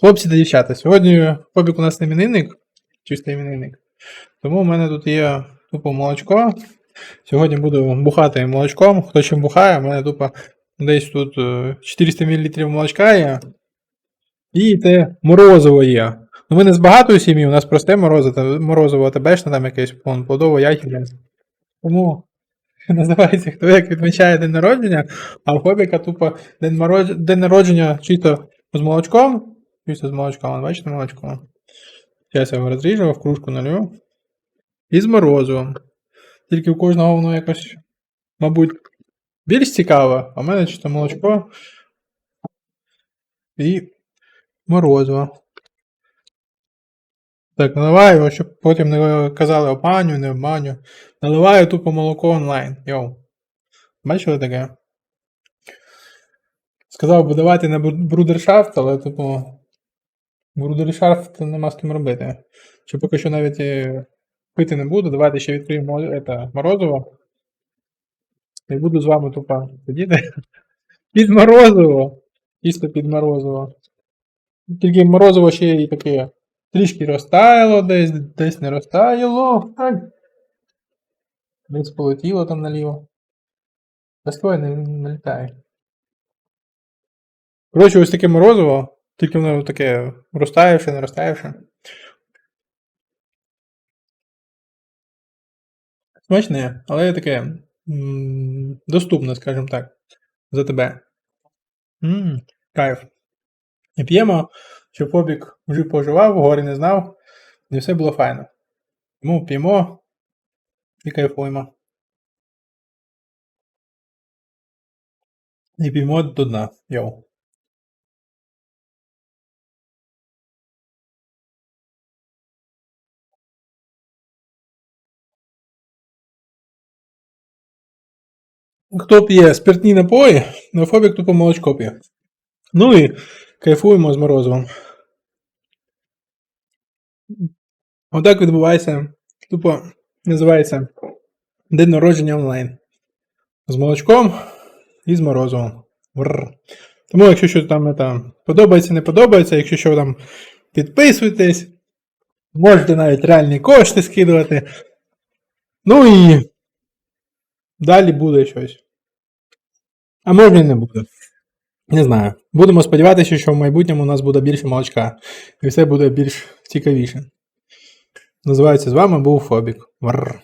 Хлопці та дівчата, сьогодні Фобік у нас іменинник, чистий іменинник. Тому в мене тут є тупо молочко. Сьогодні буду бухати молочком. Хто чим бухає, у мене тупо десь тут е, 400 мл молочка є. І те морозиво є. Ну, ми не з багатої сім'ї, у нас просте морозиво, морозиво табешне там якесь вон, плодово ягідне. Тому називається хто як відмічає день народження, а у Фобіка тупо день народження чисто з молочком. Чисто з молочком, бачите молочко. Зараз я його розріжу, в кружку налью. І з морозивом. Тільки у кожного воно якось, мабуть, більш цікаве, а в мене чисто молочко і морозиво. Так, наливаю, щоб потім не казали обманю, не обманю. Наливаю тупо молоко онлайн. Йоу. Бачили таке? Сказав би давати на бру- брудершафт, але типу. Брудершафт нема з ким робити. Чи поки що навіть е, пити не буду, давайте ще відкриємо это, морозиво. І буду з вами тупо сидіти. Під морозиво. Чисто під морозиво. Тільки морозиво ще і таке трішки розтаяло, десь, десь не розтаяло. Так. Десь полетіло там наліво. Застой не, не літає. Коротше, ось таке морозиво, тільки воно таке розтаявше, не. Смачне, але таке м, доступне, скажімо так, за тебе. Ммм, кайф. І п'ємо, щоб побік вже поживав, горі не знав, і все було файно. Тому п'ємо і кайфуємо. І п'ємо до дна. Йоу. Хто п'є спиртні напої, неофобік тупо молочко п'є. Ну і кайфуємо з морозивом. Отак відбувається, тупо називається День народження онлайн. З молочком і з морозивом. Вррр. Тому, якщо що там это, подобається, не подобається, якщо що там підписуйтесь, можете навіть реальні кошти скидувати. Ну і далі буде щось. А може і не буде. Не знаю. Будемо сподіватися, що в майбутньому у нас буде більше молочка. І все буде більш цікавіше. Називається з вами був Фобік. Вррр.